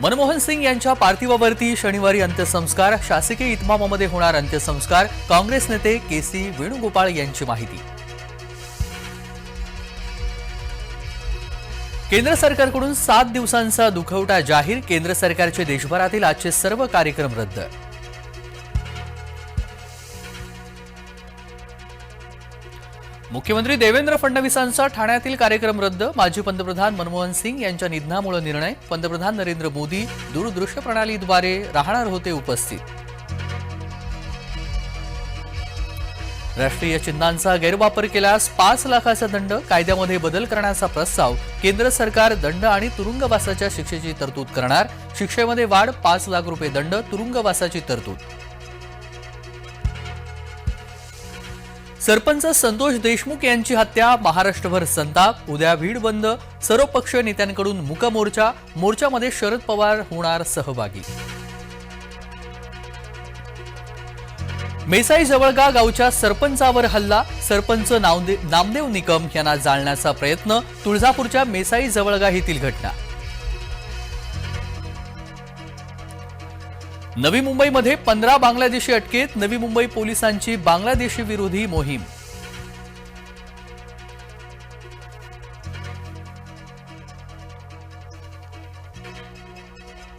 मनमोहन सिंग यांच्या पार्थिवावरती शनिवारी अंत्यसंस्कार शासकीय इतमामामध्ये होणार अंत्यसंस्कार काँग्रेस नेते के सी वेणुगोपाळ यांची माहिती. केंद्र सरकारकडून सात दिवसांचा दुखवटा जाहीर केंद्र सरकारचे देशभरातील आजचे सर्व कार्यक्रम रद्द. मुख्यमंत्री देवेंद्र फडणवीसांचा ठाण्यातील कार्यक्रम रद्द. माजी पंतप्रधान मनमोहन सिंग यांच्या निधनामुळे निर्णय. पंतप्रधान नरेंद्र मोदी दूरदृश्य प्रणालीद्वारे राहणार होते उपस्थित. राष्ट्रीय चिन्हांचा गैरवापर केल्यास पाच लाखाचा दंड. कायद्यामध्ये बदल करण्याचा प्रस्ताव. केंद्र सरकार दंड आणि तुरुंगवासाच्या शिक्षेची तरतूद करणार. शिक्षेमध्ये वाढ पाच लाख रुपये दंड तुरुंगवासाची तरतूद. सरपंच संतोष देशमुख यांची हत्या महाराष्ट्रभर संताप उद्या भीड बंद सर्वपक्षीय नेत्यांकडून मुकमोर्चा मोर्चामध्ये शरद पवार होणार सहभागी. मेसाई जवळगा गावच्या सरपंचावर हल्ला सरपंच नामदेव निकम यांना जाळण्याचा प्रयत्न तुळजापूरच्या मेसाई जवळगा येथील घटना. नवी मुंबईमध्ये पंधरा बांगलादेशी अटकेत. नवी मुंबई पोलिसांची बांगलादेशी विरोधी मोहीम.